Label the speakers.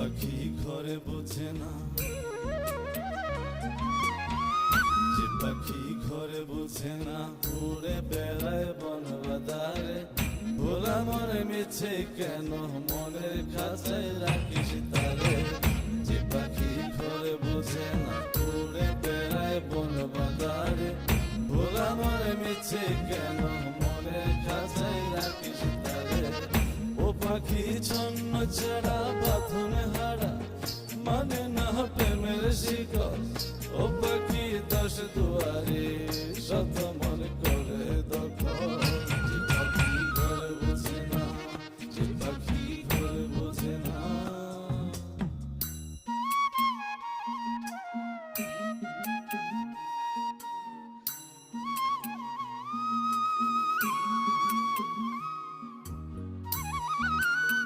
Speaker 1: ঘরে বোঝে না। যে পাখি ঘরে বোঝে না, উড়ে বেড়ায় বন বাদারে ভোলা মনে মিছে কেন, মনের খাঁচায় রাখিস তারে। যে পাখি ঘরে বোঝে না, উড়ে বেড়ায় বন বাদারে ভোলা মনে মিছে কেন পাখি ছন্ন ছাড়া বাঁধন হারা। মানে না প্রেমের শিকল। ও পাখি দশ দুয়ারে শত মন করে দখল। Thank you.